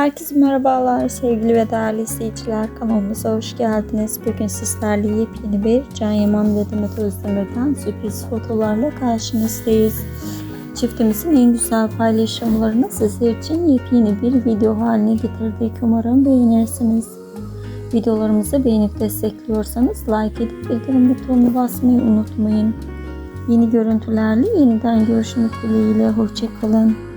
Herkese merhabalar sevgili ve değerli izleyiciler kanalımıza hoş geldiniz. Bugün sizlerle yepyeni bir Can Yaman ve Demet Özdemir'den sürpriz fotolarla karşınızdayız. Çiftimizin en güzel paylaşımlarını sizler için yepyeni bir video haline getirdik. Umarım beğenirsiniz. Videolarımızı beğenip destekliyorsanız like edip bildirim butonuna basmayı unutmayın. Yeni görüntülerle yeniden görüşmek dileğiyle. Hoşçakalın.